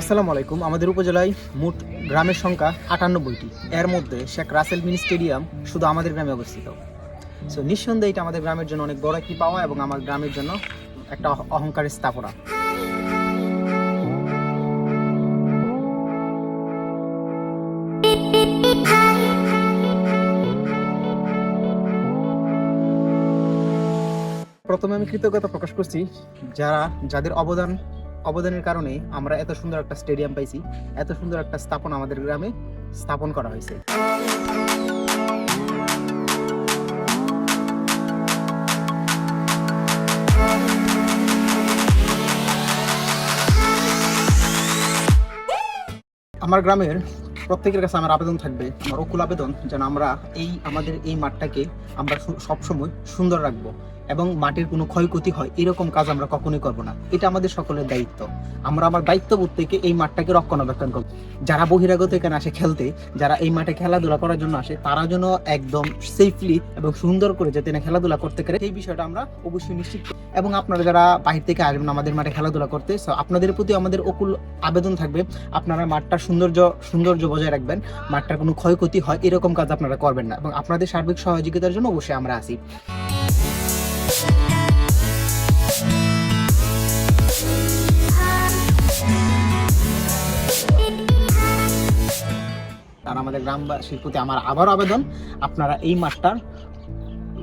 আসসালামু আলাইকুম। আমাদের উপজেলায় মোট গ্রামের সংখ্যা আটানব্বইটি। এর মধ্যে শেখ রাসেল মিনি স্টেডিয়াম শুধু আমাদের গ্রামে অবস্থিত। সো নিঃসন্দেহে এটা আমাদের গ্রামের জন্য অনেক বড় একটি পাওয়া এবং আমার গ্রামের জন্য একটা অহংকারের স্থাপনা। প্রথমে আমি কৃতজ্ঞতা প্রকাশ করছি যারা, যাদের অবদান অবদানের কারণে আমরা এত সুন্দর একটা স্টেডিয়াম পাইছি, এত সুন্দর একটা স্থাপনা আমাদের গ্রামে স্থাপন করা হয়েছে। আমার গ্রামের প্রত্যেকের কাছে আমার আবেদন থাকবে, আমার অকুল আবেদন যেন আমরা এই, আমাদের এই মাঠটাকে আমরা সবসময় সুন্দর রাখব। এবং মাটির কোনো ক্ষয়ক্ষতি হয়, এরকম কাজ আমরা কখনোই করব না। এটা আমাদের সকলের দায়িত্ব। আমরা আমার দায়িত্ববোধ থেকে এই মাঠটাকে রক্ষণাবেক্ষণ করব। যারা বহিরাগত এখানে আসে খেলতে, যারা এই মাঠে খেলাধুলা করার জন্য আসে, তারা যেন একদম সেফলি এবং সুন্দর করে যাতে না খেলাধুলা করতে পারে এই বিষয়টা আমরা অবশ্যই নিশ্চিত। এবং আপনারা যারা বাহির থেকে আসবেন আমাদের মাঠে খেলাধুলা করতে আপনাদের প্রতি আমাদের অকুল আবেদন থাকবে, আপনারা মাঠটার সৌন্দর্য সৌন্দর্য বজায় রাখবেন, মাঠটার কোনো ক্ষয়ক্ষতি হয়, এরকম কাজ আপনারা করবেন না। এবং আপনাদের সার্বিক সহযোগিতার জন্য অবশ্যই আমরা আছি। আর আমাদের গ্রামবাসীর প্রতি আমার আবারও আবেদন, আপনারা এই মাঠটার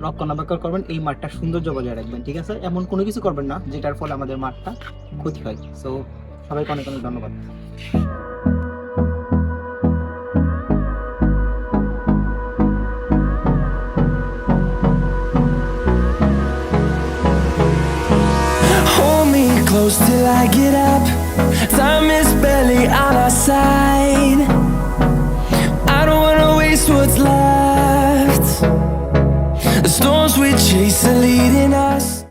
রক্ষণাবেক্ষণ করবেন, এই মাঠটার সৌন্দর্য বজায় রাখবেন, ঠিক আছে এমন কোনো কিছু করবেন না, যেটার ফলে আমাদের মাঠটা ক্ষতি হয় সো সবাইকে অনেক অনেক ধন্যবাদ close till I get up. Time is barely on our side. Chase leading us.